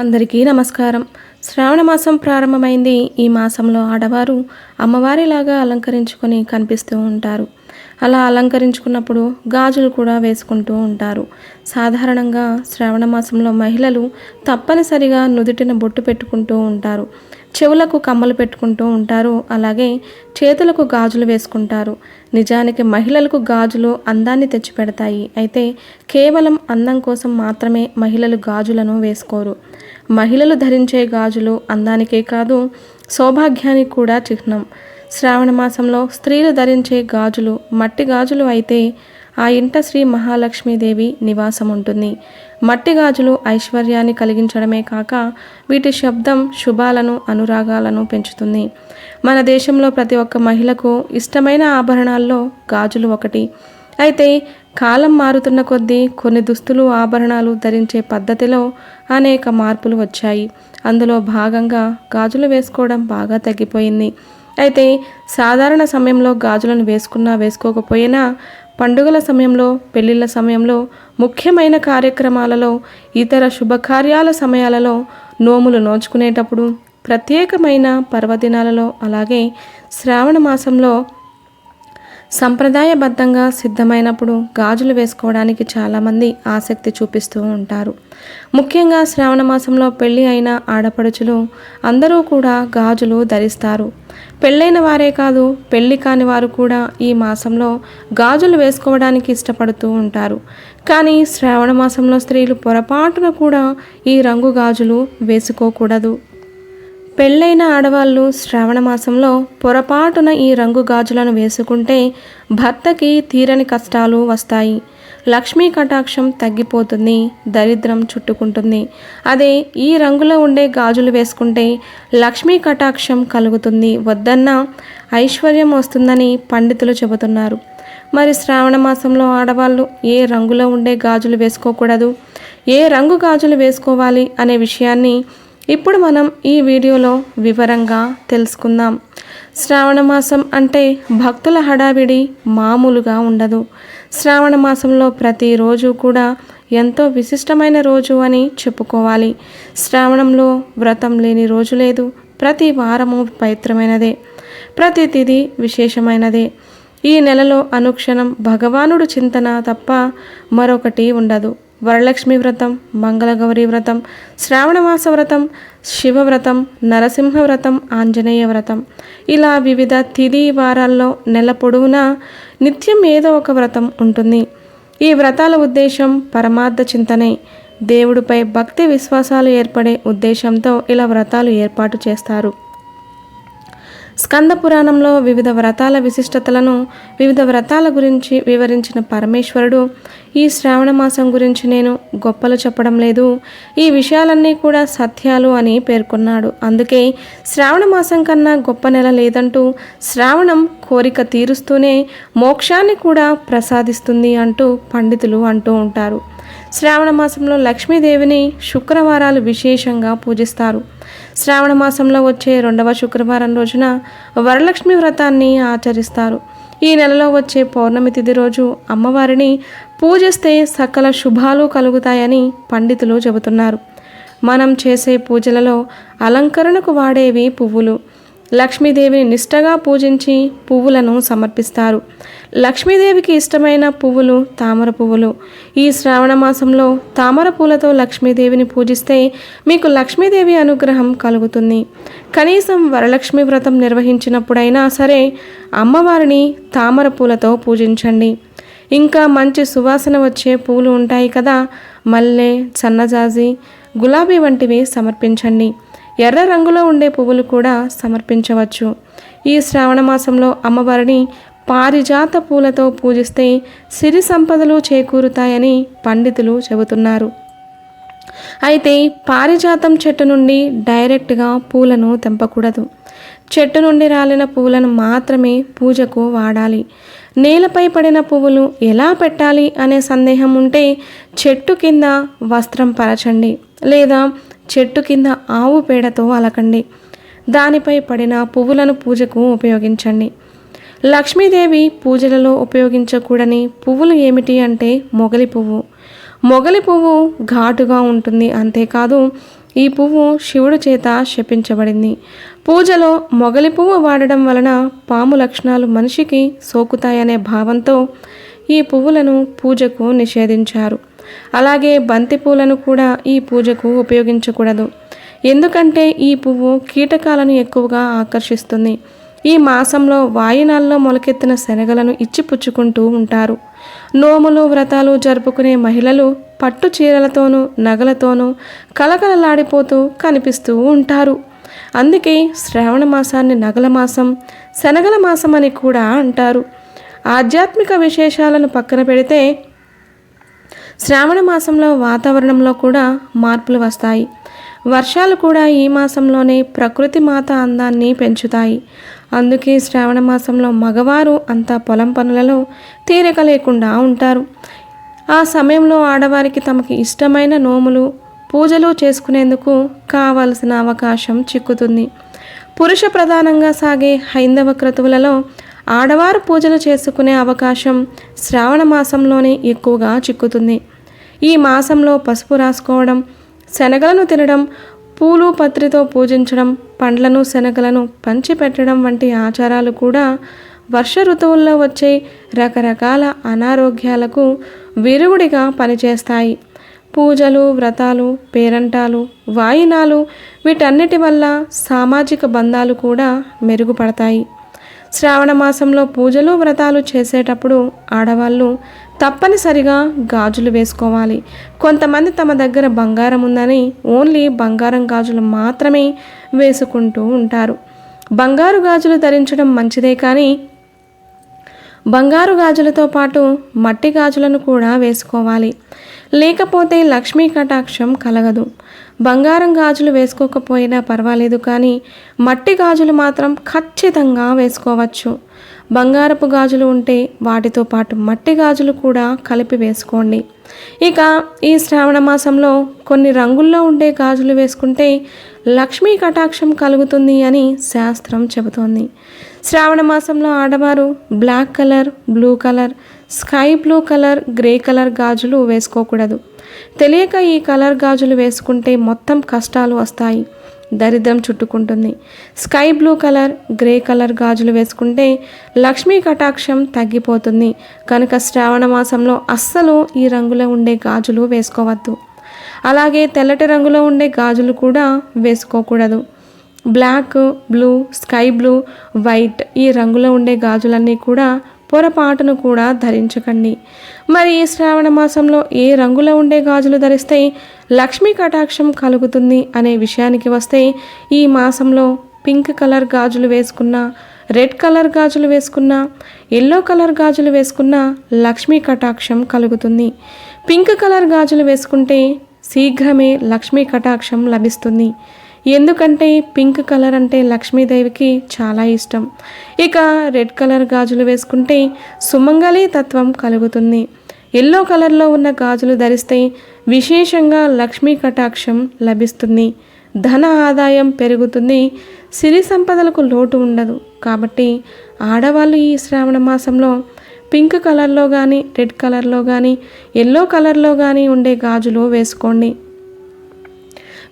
అందరికీ నమస్కారం. శ్రావణ మాసం ప్రారంభమైంది. ఈ మాసంలో ఆడవారు అమ్మవారిలాగా అలంకరించుకొని కనిపిస్తూ ఉంటారు. అలా అలంకరించుకున్నప్పుడు గాజులు కూడా వేసుకుంటూ ఉంటారు. సాధారణంగా శ్రావణ మాసంలో మహిళలు తప్పనిసరిగా నుదుటిన బొట్టు పెట్టుకుంటూ ఉంటారు. చెవులకు కమ్మలు పెట్టుకుంటూ ఉంటారు. అలాగే చేతులకు గాజులు వేసుకుంటారు. నిజానికి మహిళలకు గాజులు అందాన్ని తెచ్చిపెడతాయి. అయితే కేవలం అందం కోసం మాత్రమే మహిళలు గాజులను వేసుకోరు. మహిళలు ధరించే గాజులు అందానికే కాదు సౌభాగ్యానికి కూడా చిహ్నం. శ్రావణ మాసంలో స్త్రీలు ధరించే గాజులు మట్టి గాజులు అయితే ఆ ఇంట శ్రీ మహాలక్ష్మీదేవి నివాసం ఉంటుంది మట్టి గాజులు ఐశ్వర్యాన్ని కలిగించడమే కాక వీటి శబ్దం శుభాలను అనురాగాలను పెంచుతుంది. మన దేశంలో ప్రతి ఒక్క మహిళకు ఇష్టమైన ఆభరణాల్లో గాజులు ఒకటి. అయితే కాలం మారుతున్న కొద్దీ కొన్ని దుస్తులు ఆభరణాలు ధరించే పద్ధతిలో అనేక మార్పులు వచ్చాయి. అందులో భాగంగా గాజులు వేసుకోవడం బాగా తగ్గిపోయింది. అయితే సాధారణ సమయంలో గాజులను వేసుకున్నా వేసుకోకపోయినా పండుగల సమయంలో పెళ్ళిళ్ళ సమయంలో ముఖ్యమైన కార్యక్రమాలలో ఇతర శుభకార్యాల సమయాలలో నోములు నోచుకునేటప్పుడు ప్రత్యేకమైన పర్వదినాలలో అలాగే శ్రావణ మాసంలో సంప్రదాయబద్ధంగా సిద్ధమైనప్పుడు గాజులు వేసుకోవడానికి చాలామంది ఆసక్తి చూపిస్తూ ఉంటారు. ముఖ్యంగా శ్రావణ మాసంలో పెళ్ళి అయిన ఆడపడుచులు అందరూ కూడా గాజులు ధరిస్తారు. పెళ్ళైన వారే కాదు పెళ్ళి కాని వారు కూడా ఈ మాసంలో గాజులు వేసుకోవడానికి ఇష్టపడుతూ ఉంటారు. కానీ శ్రావణ మాసంలో స్త్రీలు పొరపాటున కూడా ఈ రంగు గాజులు వేసుకోకూడదు. పెళ్ళైన ఆడవాళ్ళు శ్రావణ మాసంలో పొరపాటున ఈ రంగు గాజులను వేసుకుంటే భర్తకి తీరని కష్టాలు వస్తాయి. లక్ష్మీ కటాక్షం తగ్గిపోతుంది దరిద్రం చుట్టుకుంటుంది. అదే ఈ రంగులో ఉండే గాజులు వేసుకుంటే లక్ష్మీ కటాక్షం కలుగుతుంది వద్దన్నా ఐశ్వర్యం వస్తుందని పండితులు చెబుతున్నారు. మరి శ్రావణ మాసంలో ఆడవాళ్ళు ఏ రంగులో ఉండే గాజులు వేసుకోకూడదు? ఏ రంగు గాజులు వేసుకోవాలి అనే విషయాన్ని ఇప్పుడు మనం ఈ వీడియోలో వివరంగా తెలుసుకుందాం. శ్రావణ మాసం అంటే భక్తుల హడావిడి మామూలుగా ఉండదు. శ్రావణ మాసంలో ప్రతిరోజు కూడా ఎంతో విశిష్టమైన రోజు అని చెప్పుకోవాలి. శ్రావణంలో వ్రతం లేని రోజు లేదు. ప్రతి వారము పవిత్రమైనదే. ప్రతి తిథి విశేషమైనదే. ఈ నెలలో అనుక్షణం భగవానుడు చింతన తప్ప మరొకటి ఉండదు. వరలక్ష్మి వ్రతం మంగళగౌరి వ్రతం శ్రావణమాస వ్రతం శివవ్రతం నరసింహ వ్రతం ఆంజనేయ వ్రతం. ఇలా వివిధ తిది వారాల్లో నెల పొడవునా నిత్యం ఏదో ఒక వ్రతం ఉంటుంది. ఈ వ్రతాల ఉద్దేశం పరమార్థ చింతనే. దేవుడిపై భక్తి విశ్వాసాలు ఏర్పడే ఉద్దేశంతో ఇలా వ్రతాలు ఏర్పాటు చేస్తారు. స్కంద పురాణంలో వివిధ వ్రతాల విశిష్టతలను వివిధ వ్రతాల గురించి వివరించిన పరమేశ్వరుడు ఈ శ్రావణ మాసం గురించి నేను గొప్పలు చెప్పడం లేదు. ఈ విషయాలన్నీ కూడా సత్యాలు అని పేర్కొన్నాడు. అందుకే శ్రావణ మాసం కన్నా గొప్ప నెల లేదంటూ శ్రావణం కోరిక తీరుస్తూనే మోక్షాన్ని కూడా ప్రసాదిస్తుంది అంటూ పండితులు అంటూ ఉంటారు. శ్రావణ మాసంలో లక్ష్మీదేవిని శుక్రవారాలు విశేషంగా పూజిస్తారు. శ్రావణ మాసంలో వచ్చే రెండవ శుక్రవారం రోజున వరలక్ష్మి వ్రతాన్ని ఆచరిస్తారు. ఈ నెలలో వచ్చే పౌర్ణమి తిథి రోజు అమ్మవారిని పూజిస్తే సకల శుభాలు కలుగుతాయని పండితులు చెబుతున్నారు. మనం చేసే పూజలలో అలంకరణకు వాడేవి పువ్వులు. లక్ష్మీదేవిని నిష్టగా పూజించి పువ్వులను సమర్పిస్తారు. లక్ష్మీదేవికి ఇష్టమైన పువ్వులు తామర పువ్వులు. ఈ శ్రావణ మాసంలో తామర పూలతో లక్ష్మీదేవిని పూజిస్తే మీకు లక్ష్మీదేవి అనుగ్రహం కలుగుతుంది. కనీసం వరలక్ష్మి వ్రతం నిర్వహించినప్పుడైనా సరే అమ్మవారిని తామర పూలతో పూజించండి. ఇంకా మంచి సువాసన వచ్చే పూలు ఉంటాయి కదా మల్లె సన్నజాజి గులాబీ వంటివి సమర్పించండి. ఎర్ర రంగులో ఉండే పువ్వులు కూడా సమర్పించవచ్చు. ఈ శ్రావణ మాసంలో అమ్మవారిని పారిజాత పూలతో పూజిస్తే సిరి సంపదలు చేకూరుతాయని పండితులు చెబుతున్నారు. అయితే పారిజాతం చెట్టు నుండి డైరెక్ట్గా పూలను తెంపకూడదు. చెట్టు నుండి రాలిన పువ్వులను మాత్రమే పూజకు వాడాలి. నేలపై పడిన పువ్వులు ఎలా పెట్టాలి అనే సందేహం ఉంటే చెట్టు కింద వస్త్రం పరచండి. లేదా చెట్టు కింద ఆవు పేడతో అలకండి. దానిపై పడిన పువ్వులను పూజకు ఉపయోగించండి. లక్ష్మీదేవి పూజలలో ఉపయోగించకూడని పువ్వులు ఏమిటి అంటే మొగలి పువ్వు. మొగలి పువ్వు ఘాటుగా ఉంటుంది అంతేకాదు ఈ పువ్వు శివుడు చేత శపించబడింది. పూజలో మొగలి పువ్వు వాడడం వలన పాము లక్షణాలు మనిషికి సోకుతాయనే భావంతో ఈ పువ్వులను పూజకు నిషేధించారు. అలాగే బంతి పూలను కూడా ఈ పూజకు ఉపయోగించకూడదు. ఎందుకంటే ఈ పువ్వు కీటకాలను ఎక్కువగా ఆకర్షిస్తుంది. ఈ మాసంలో వాయినాల్లో మొలకెత్తిన శనగలను ఇచ్చిపుచ్చుకుంటూ ఉంటారు. నోములు వ్రతాలు జరుపుకునే మహిళలు పట్టు చీరలతోనూ నగలతోనూ కలకలలాడిపోతూ కనిపిస్తూ ఉంటారు. అందుకే శ్రావణ మాసాన్ని నగల మాసం శనగల మాసం అని కూడా అంటారు. ఆధ్యాత్మిక విశేషాలను పక్కన పెడితే శ్రావణ మాసంలో వాతావరణంలో కూడా మార్పులు వస్తాయి. వర్షాలు కూడా ఈ మాసంలోనే ప్రకృతి మాత అందాన్ని పెంచుతాయి. అందుకే శ్రావణ మాసంలో మగవారు అంతా పొలం పనులలో తీరిక లేకుండా ఉంటారు. ఆ సమయంలో ఆడవారికి తమకి ఇష్టమైన నోములు పూజలు చేసుకునేందుకు కావలసిన అవకాశం చిక్కుతుంది. పురుష ప్రధానంగా సాగే హైందవ క్రతువులలో ఆడవారు పూజలు చేసుకునే అవకాశం శ్రావణ మాసంలోనే ఎక్కువగా చిక్కుతుంది. ఈ మాసంలో పసుపు రాసుకోవడం శనగలను తినడం పూలు పత్రితో పూజించడం పండ్లను శనగలను పంచిపెట్టడం వంటి ఆచారాలు కూడా వర్ష ఋతువుల్లో వచ్చే రకరకాల అనారోగ్యాలకు విరుగుడిగా పనిచేస్తాయి. పూజలు వ్రతాలు పేరంటాలు వాయినాలు వీటన్నిటి వల్ల సామాజిక బంధాలు కూడా మెరుగుపడతాయి. శ్రావణ మాసంలో పూజలు వ్రతాలు చేసేటప్పుడు ఆడవాళ్ళు తప్పనిసరిగా గాజులు వేసుకోవాలి. కొంతమంది తమ దగ్గర బంగారం ఉందని ఓన్లీ బంగారం గాజులు మాత్రమే వేసుకుంటూ ఉంటారు. బంగారు గాజులు ధరించడం మంచిదే కానీ బంగారు గాజులతో పాటు మట్టి గాజులను కూడా వేసుకోవాలి. లేకపోతే లక్ష్మీ కటాక్షం కలగదు. బంగారం గాజులు వేసుకోకపోయినా పర్వాలేదు కానీ మట్టి గాజులు మాత్రం ఖచ్చితంగా వేసుకోవచ్చు. బంగారపు గాజులు ఉంటే వాటితో పాటు మట్టి గాజులు కూడా కలిపి వేసుకోండి. ఇక ఈ శ్రావణ మాసంలో కొన్ని రంగుల్లో ఉండే గాజులు వేసుకుంటే లక్ష్మీ కటాక్షం కలుగుతుంది అని శాస్త్రం చెబుతోంది. శ్రావణ మాసంలో ఆడవారు black colour blue colour sky blue colour grey colour గాజులు వేసుకోకూడదు. తెలియక ఈ కలర్ గాజులు వేసుకుంటే మొత్తం కష్టాలు వస్తాయి. దరిద్రం చుట్టుకుంటుంది. Sky blue colour grey colour గాజులు వేసుకుంటే లక్ష్మీ కటాక్షం తగ్గిపోతుంది. కనుక శ్రావణ మాసంలో అస్సలు ఈ రంగులో ఉండే గాజులు వేసుకోవద్దు. అలాగే తెల్లటి రంగులో ఉండే గాజులు కూడా వేసుకోకూడదు. Black blue sky blue white ఈ రంగులో ఉండే గాజులన్నీ కూడా పొరపాటును కూడా ధరించకండి. మరి శ్రావణ మాసంలో ఏ రంగులో ఉండే గాజులు ధరిస్తే లక్ష్మీ కటాక్షం కలుగుతుంది అనే విషయానికి వస్తే ఈ మాసంలో పింక్ కలర్ గాజులు వేసుకున్న రెడ్ కలర్ గాజులు వేసుకున్న ఎల్లో కలర్ గాజులు వేసుకున్న లక్ష్మీ కటాక్షం కలుగుతుంది. పింక్ కలర్ గాజులు వేసుకుంటే శీఘ్రమే లక్ష్మీ కటాక్షం లభిస్తుంది. ఎందుకంటే పింక్ కలర్ అంటే లక్ష్మీదేవికి చాలా ఇష్టం. ఇక రెడ్ కలర్ గాజులు వేసుకుంటే సుమంగళి తత్వం కలుగుతుంది. ఎల్లో కలర్లో ఉన్న గాజులు ధరిస్తే విశేషంగా లక్ష్మీ కటాక్షం లభిస్తుంది. ధన ఆదాయం పెరుగుతుంది. సిరి సంపదలకు లోటు ఉండదు. కాబట్టి ఆడవాళ్ళు ఈ శ్రావణ మాసంలో పింక్ కలర్లో కానీ రెడ్ కలర్లో కానీ ఎల్లో కలర్లో కానీ ఉండే గాజులు వేసుకోండి.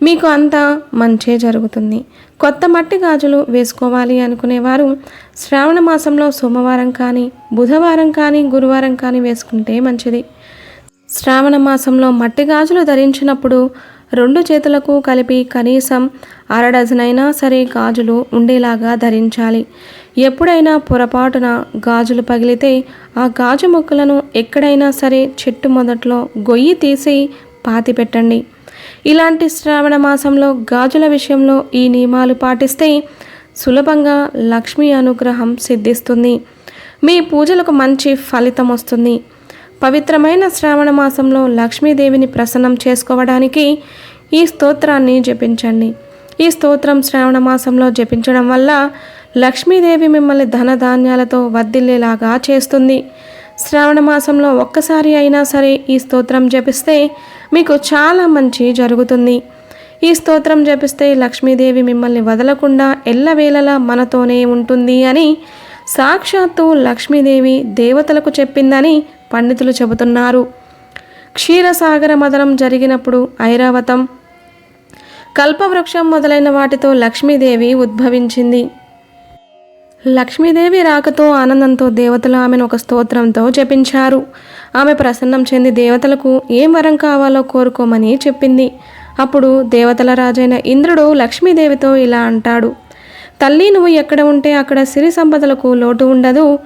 మీకు అంతా మంచే జరుగుతుంది. కొత్త మట్టి గాజులు వేసుకోవాలి అనుకునేవారు శ్రావణ మాసంలో సోమవారం కానీ బుధవారం కానీ గురువారం కానీ వేసుకుంటే మంచిది. శ్రావణ మాసంలో మట్టి గాజులు ధరించినప్పుడు రెండు చేతులకు కలిపి కనీసం అర డజనైనా సరే గాజులు ఉండేలాగా ధరించాలి. ఎప్పుడైనా పొరపాటున గాజులు పగిలితే ఆ గాజు ముక్కలను ఎక్కడైనా సరే చెట్టు మొదట్లో గొయ్యి తీసి పాతి పెట్టండి ఇలాంటి శ్రావణ మాసంలో గాజుల విషయంలో ఈ నియమాలు పాటిస్తే సులభంగా లక్ష్మీ అనుగ్రహం సిద్ధిస్తుంది. మీ పూజలకు మంచి ఫలితం వస్తుంది. పవిత్రమైన శ్రావణ మాసంలో లక్ష్మీదేవిని ప్రసన్నం చేసుకోవడానికి ఈ స్తోత్రాన్ని జపించండి. ఈ స్తోత్రం శ్రావణ మాసంలో జపించడం వల్ల లక్ష్మీదేవి మిమ్మల్ని ధనధాన్యాలతో వర్ధిల్లేలాగా చేస్తుంది. శ్రావణ మాసంలో ఒక్కసారి అయినా సరే ఈ స్తోత్రం జపిస్తే మీకు చాలా మంచి జరుగుతుంది. ఈ స్తోత్రం జపిస్తే లక్ష్మీదేవి మిమ్మల్ని వదలకుండా ఎల్లవేళలా మనతోనే ఉంటుంది అని సాక్షాత్తు లక్ష్మీదేవి దేవతలకు చెప్పిందని పండితులు చెబుతున్నారు. క్షీరసాగర మదనం జరిగినప్పుడు ఐరావతం కల్పవృక్షం మొదలైన వాటితో లక్ష్మీదేవి ఉద్భవించింది. లక్ష్మీదేవి రాకతో ఆనందంతో దేవతలు ఆమెను ఒక స్తోత్రంతో జపించారు. ఆమె ప్రసన్నం చెంది దేవతలకు ఏం వరం కావాలో కోరుకోమని చెప్పింది. అప్పుడు దేవతల రాజైన ఇంద్రుడు లక్ష్మీదేవితో ఇలా అంటాడు. తల్లి నువ్వు ఎక్కడ ఉంటే అక్కడ సిరి సంపదలకు లోటు ఉండదు.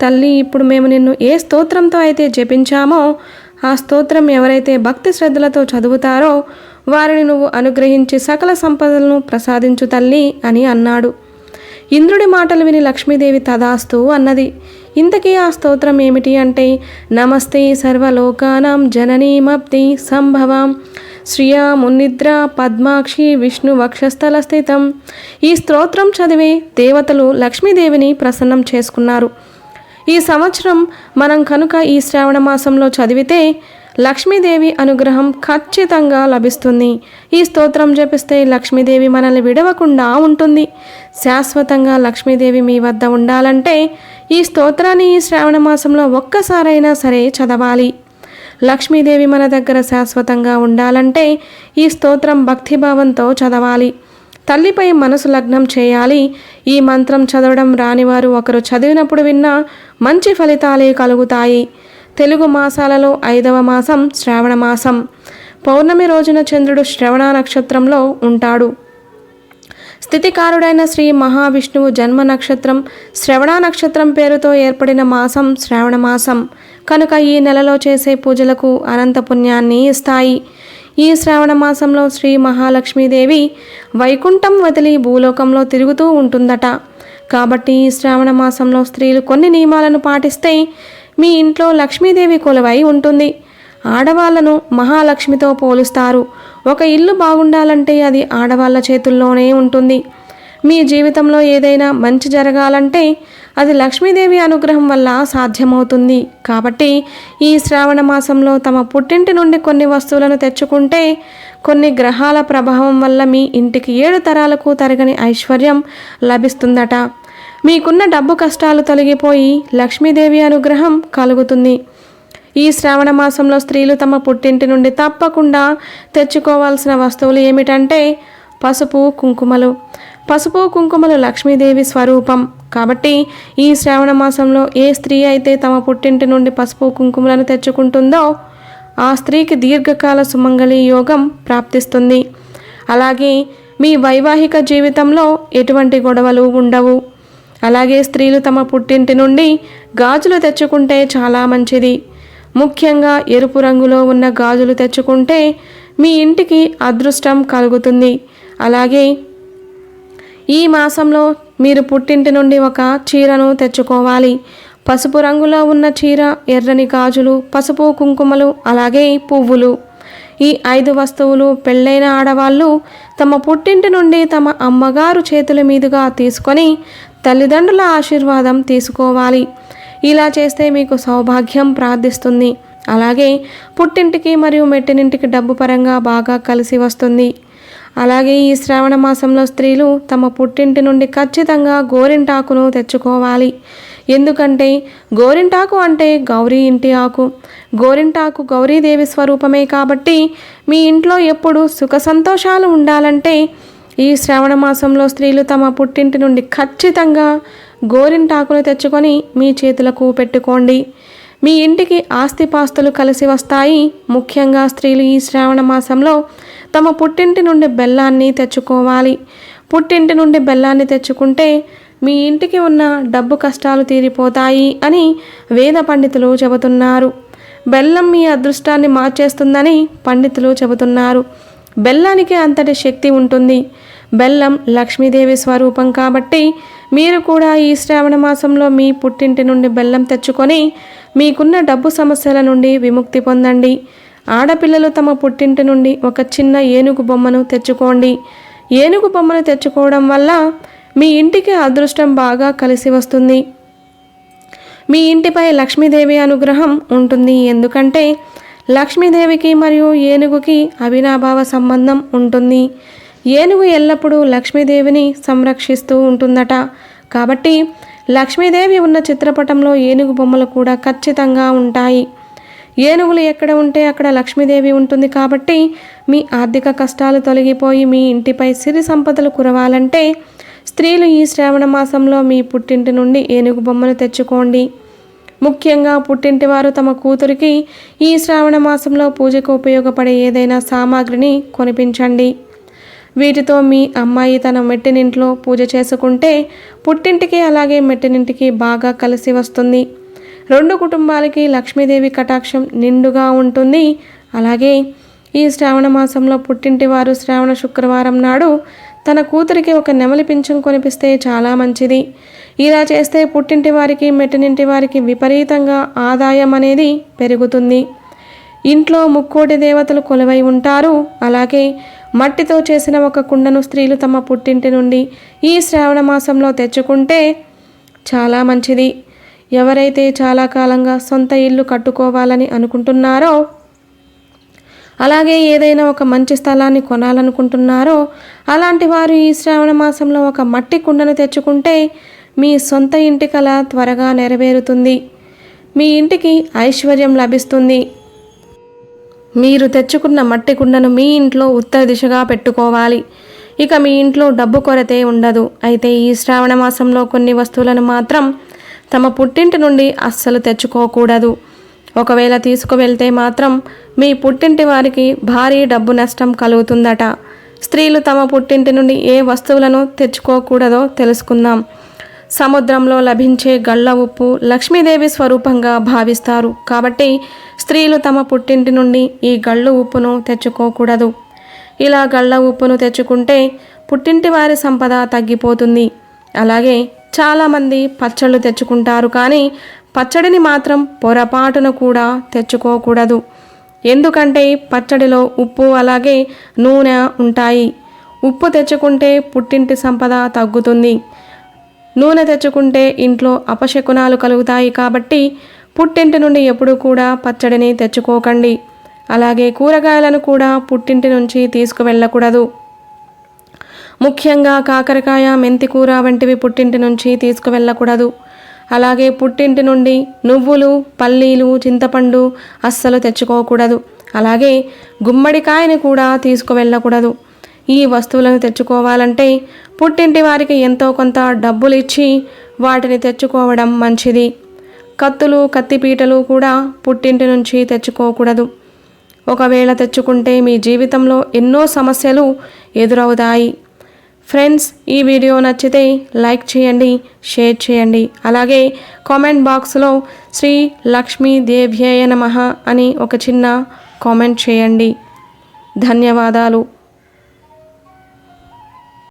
తల్లి ఇప్పుడు మేము నిన్ను ఏ స్తోత్రంతో అయితే జపించామో ఆ స్తోత్రం ఎవరైతే భక్తి శ్రద్ధలతో చదువుతారో వారిని నువ్వు అనుగ్రహించి సకల సంపదలను ప్రసాదించు తల్లి అని అన్నాడు. ఇంద్రుడి మాటలు విని లక్ష్మీదేవి తదాస్తు అన్నది. ఇంతకీ ఆ స్తోత్రం ఏమిటి అంటే నమస్తే సర్వలోకానాం జననీమప్తి సంభవాం. శ్రియా పద్మాక్షి విష్ణు వక్షస్థల స్థితం. ఈ స్తోత్రం చదివి దేవతలు లక్ష్మీదేవిని ప్రసన్నం చేసుకున్నారు. ఈ సంవత్సరం మనం కనుక ఈ శ్రావణ మాసంలో చదివితే లక్ష్మీదేవి అనుగ్రహం ఖచ్చితంగా లభిస్తుంది. ఈ స్తోత్రం జపిస్తే లక్ష్మీదేవి మనల్ని విడవకుండా ఉంటుంది. శాశ్వతంగా లక్ష్మీదేవి మీ వద్ద ఉండాలంటే ఈ స్తోత్రాన్ని ఈ శ్రావణ మాసంలో ఒక్కసారైనా సరే చదవాలి. లక్ష్మీదేవి మన దగ్గర శాశ్వతంగా ఉండాలంటే ఈ స్తోత్రం భక్తిభావంతో చదవాలి. తల్లిపై మనసు లగ్నం చేయాలి. ఈ మంత్రం చదవడం రానివారు ఒకరు చదివినప్పుడు విన్నా మంచి ఫలితాలే కలుగుతాయి. తెలుగు మాసాలలో ఐదవ మాసం శ్రావణ మాసం. పౌర్ణమి రోజున చంద్రుడు శ్రవణ నక్షత్రంలో ఉంటాడు. స్థితికారుడైన శ్రీ మహావిష్ణువు జన్మ నక్షత్రం శ్రవణ నక్షత్రం పేరుతో ఏర్పడిన మాసం శ్రావణ మాసం. కనుక ఈ నెలలో చేసే పూజలకు అనంత పుణ్యాన్ని ఇస్తాయి. ఈ శ్రావణ మాసంలో శ్రీ మహాలక్ష్మీదేవి వైకుంఠం వదిలి భూలోకంలో తిరుగుతూ ఉంటుందట. కాబట్టి ఈ శ్రావణ మాసంలో స్త్రీలు కొన్ని నియమాలను పాటిస్తే మీ ఇంట్లో లక్ష్మీదేవి కొలువై ఉంటుంది. ఆడవాళ్ళను మహాలక్ష్మితో పోలుస్తారు. ఒక ఇల్లు బాగుండాలంటే అది ఆడవాళ్ళ చేతుల్లోనే ఉంటుంది. మీ జీవితంలో ఏదైనా మంచి జరగాలంటే అది లక్ష్మీదేవి అనుగ్రహం వల్ల సాధ్యమవుతుంది. కాబట్టి ఈ శ్రావణ మాసంలో తమ పుట్టింటి నుండి కొన్ని వస్తువులను తెచ్చుకుంటే కొన్ని గ్రహాల ప్రభావం వల్ల మీ ఇంటికి ఏడు తరాలకు తరగని ఐశ్వర్యం లభిస్తుందట. మీకున్న డబ్బు కష్టాలు తొలగిపోయి లక్ష్మీదేవి అనుగ్రహం కలుగుతుంది. ఈ శ్రావణ మాసంలో స్త్రీలు తమ పుట్టింటి నుండి తప్పకుండా తెచ్చుకోవాల్సిన వస్తువులు ఏమిటంటే పసుపు కుంకుమలు. పసుపు కుంకుమలు లక్ష్మీదేవి స్వరూపం. కాబట్టి ఈ శ్రావణ మాసంలో ఏ స్త్రీ అయితే తమ పుట్టింటి నుండి పసుపు కుంకుమలను తెచ్చుకుంటుందో ఆ స్త్రీకి దీర్ఘకాల సుమంగళి యోగం ప్రాప్తిస్తుంది. అలాగే మీ వైవాహిక జీవితంలో ఎటువంటి గొడవలు ఉండవు. అలాగే స్త్రీలు తమ పుట్టింటి నుండి గాజులు తెచ్చుకుంటే చాలా మంచిది. ముఖ్యంగా ఎరుపు రంగులో ఉన్న గాజులు తెచ్చుకుంటే మీ ఇంటికి అదృష్టం కలుగుతుంది. అలాగే ఈ మాసంలో మీరు పుట్టింటి నుండి ఒక చీరను తెచ్చుకోవాలి. పసుపు రంగులో ఉన్న చీర ఎర్రని గాజులు పసుపు కుంకుమలు అలాగే పువ్వులు. ఈ ఐదు వస్తువులు పెళ్ళైన ఆడవాళ్ళు తమ పుట్టింటి నుండి తమ అమ్మగారు చేతుల మీదుగా తీసుకొని తల్లిదండ్రుల ఆశీర్వాదం తీసుకోవాలి. ఇలా చేస్తే మీకు సౌభాగ్యం ప్రార్థిస్తుంది. అలాగే పుట్టింటికి మరియు మెట్టినింటికి డబ్బు పరంగా బాగా కలిసి వస్తుంది. అలాగే ఈ శ్రావణ మాసంలో స్త్రీలు తమ పుట్టింటి నుండి ఖచ్చితంగా గోరింటాకును తెచ్చుకోవాలి. ఎందుకంటే గోరింటాకు అంటే గౌరీ ఇంటి ఆకు. గోరింటాకు గౌరీదేవి స్వరూపమే కాబట్టి మీ ఇంట్లో ఎప్పుడు సుఖ సంతోషాలు ఉండాలంటే ఈ శ్రావణ మాసంలో స్త్రీలు తమ పుట్టింటి నుండి ఖచ్చితంగా గోరింటాకును తెచ్చుకొని మీ చేతులకు పెట్టుకోండి. మీ ఇంటికి ఆస్తిపాస్తులు కలిసి వస్తాయి. ముఖ్యంగా స్త్రీలు ఈ శ్రావణ మాసంలో తమ పుట్టింటి నుండి బెల్లాన్ని తెచ్చుకోవాలి. పుట్టింటి నుండి బెల్లాన్ని తెచ్చుకుంటే మీ ఇంటికి ఉన్న డబ్బు కష్టాలు తీరిపోతాయి అని వేద పండితులు చెబుతున్నారు. బెల్లం మీ అదృష్టాన్ని మార్చేస్తుందని పండితులు చెబుతున్నారు. బెల్లానికి అంతటి శక్తి ఉంటుంది. బెల్లం లక్ష్మీదేవి స్వరూపం కాబట్టి మీరు కూడా ఈ శ్రావణ మాసంలో మీ పుట్టింటి నుండి బెల్లం తెచ్చుకొని మీకున్న డబ్బు సమస్యల నుండి విముక్తి పొందండి. ఆడపిల్లలు తమ పుట్టింటి నుండి ఒక చిన్న ఏనుగు బొమ్మను తెచ్చుకోండి. ఏనుగు బొమ్మను తెచ్చుకోవడం వల్ల మీ ఇంటికి అదృష్టం బాగా కలిసి వస్తుంది. మీ ఇంటిపై లక్ష్మీదేవి అనుగ్రహం ఉంటుంది. ఎందుకంటే లక్ష్మీదేవికి మరియు ఏనుగుకి అవినాభావ సంబంధం ఉంటుంది. ఏనుగు ఎల్లప్పుడూ లక్ష్మీదేవిని సంరక్షిస్తూ ఉంటుందట. కాబట్టి లక్ష్మీదేవి ఉన్న చిత్రపటంలో ఏనుగు బొమ్మలు కూడా ఖచ్చితంగా ఉంటాయి. ఏనుగులు ఎక్కడ ఉంటే అక్కడ లక్ష్మీదేవి ఉంటుంది కాబట్టి మీ ఆర్థిక కష్టాలు తొలగిపోయి మీ ఇంటిపై సిరి సంపదలు కురవాలంటే స్త్రీలు ఈ శ్రావణ మాసంలో మీ పుట్టింటి నుండి ఏనుగు బొమ్మను తెచ్చుకోండి. ముఖ్యంగా పుట్టింటి వారు తమ కూతురికి ఈ శ్రావణ మాసంలో పూజకు ఉపయోగపడే ఏదైనా సామాగ్రిని కొనిపించండి. వీటితో మీ అమ్మాయి తన మెట్టినింట్లో పూజ చేసుకుంటే పుట్టింటికి అలాగే మెట్టినింటికి బాగా కలిసి వస్తుంది. రెండు కుటుంబాలకి లక్ష్మీదేవి కటాక్షం నిండుగా ఉంటుంది. అలాగే ఈ శ్రావణ మాసంలో పుట్టింటి వారు శ్రావణ శుక్రవారం నాడు తన కూతురికి ఒక నెమలి పింఛం కొనిపిస్తే చాలా మంచిది. ఇలా చేస్తే పుట్టింటి వారికి మెట్టినింటి వారికి విపరీతంగా ఆదాయం అనేది పెరుగుతుంది. ఇంట్లో ముక్కోటి దేవతలు కొలువై ఉంటారు. అలాగే మట్టితో చేసిన ఒక కుండను స్త్రీలు తమ పుట్టింటి నుండి ఈ శ్రావణ మాసంలో తెచ్చుకుంటే చాలా మంచిది. ఎవరైతే చాలా కాలంగా సొంత ఇల్లు కట్టుకోవాలని అనుకుంటున్నారో అలాగే ఏదైనా ఒక మంచి స్థలాన్ని కొనాలనుకుంటున్నారో అలాంటి వారు ఈ శ్రావణ మాసంలో ఒక మట్టి కుండను తెచ్చుకుంటే మీ సొంత ఇంటి కళ త్వరగా నెరవేరుతుంది. మీ ఇంటికి ఐశ్వర్యం లభిస్తుంది. మీరు తెచ్చుకున్న మట్టి కుండను మీ ఇంట్లో ఉత్తర దిశగా పెట్టుకోవాలి. ఇక మీ ఇంట్లో డబ్బు కొరతే ఉండదు. అయితే ఈ శ్రావణ మాసంలో కొన్ని వస్తువులను మాత్రం తమ పుట్టింటి నుండి అస్సలు తెచ్చుకోకూడదు. ఒకవేళ తీసుకువెళ్తే మాత్రం మీ పుట్టింటి వారికి భారీ డబ్బు నష్టం కలుగుతుందట. స్త్రీలు తమ పుట్టింటి నుండి ఏ వస్తువులను తెచ్చుకోకూడదో తెలుసుకుందాం. సముద్రంలో లభించే గళ్ళ ఉప్పు లక్ష్మీదేవి స్వరూపంగా భావిస్తారు. కాబట్టి స్త్రీలు తమ పుట్టింటి నుండి ఈ గళ్ళు ఉప్పును తెచ్చుకోకూడదు. ఇలా గళ్ళ ఉప్పును తెచ్చుకుంటే పుట్టింటి వారి సంపద తగ్గిపోతుంది. అలాగే చాలామంది పచ్చళ్ళు తెచ్చుకుంటారు కానీ పచ్చడిని మాత్రం పొరపాటున కూడా తెచ్చుకోకూడదు. ఎందుకంటే పచ్చడిలో ఉప్పు అలాగే నూనె ఉంటాయి. ఉప్పు తెచ్చుకుంటే పుట్టింటి సంపద తగ్గుతుంది. నూనె తెచ్చుకుంటే ఇంట్లో అపశకునాలు కలుగుతాయి కాబట్టి పుట్టింటి నుండి ఎప్పుడూ కూడా పచ్చడిని తెచ్చుకోకండి. అలాగే కూరగాయలను కూడా పుట్టింటి నుంచి తీసుకువెళ్ళకూడదు. ముఖ్యంగా కాకరకాయ మెంతికూర వంటివి పుట్టింటి నుంచి తీసుకువెళ్ళకూడదు. అలాగే పుట్టింటి నుండి నువ్వులు పల్లీలు చింతపండు అస్సలు తెచ్చుకోకూడదు. అలాగే గుమ్మడికాయని కూడా తీసుకువెళ్ళకూడదు. ఈ వస్తువులను తెచ్చుకోవాలంటే పుట్టింటి వారికి ఎంతో కొంత డబ్బులు ఇచ్చి వాటిని తెచ్చుకోవడం మంచిది. కత్తులు కత్తిపీటలు కూడా పుట్టింటి నుంచి తెచ్చుకోకూడదు. ఒకవేళ తెచ్చుకుంటే మీ జీవితంలో ఎన్నో సమస్యలు ఎదురవుతాయి. ఫ్రెండ్స్ ఈ వీడియో నచ్చితే లైక్ చేయండి షేర్ చేయండి. అలాగే కామెంట్ బాక్స్లో శ్రీ లక్ష్మీ దేవ్యేయ నమ అని ఒక చిన్న కామెంట్ చేయండి. ధన్యవాదాలు.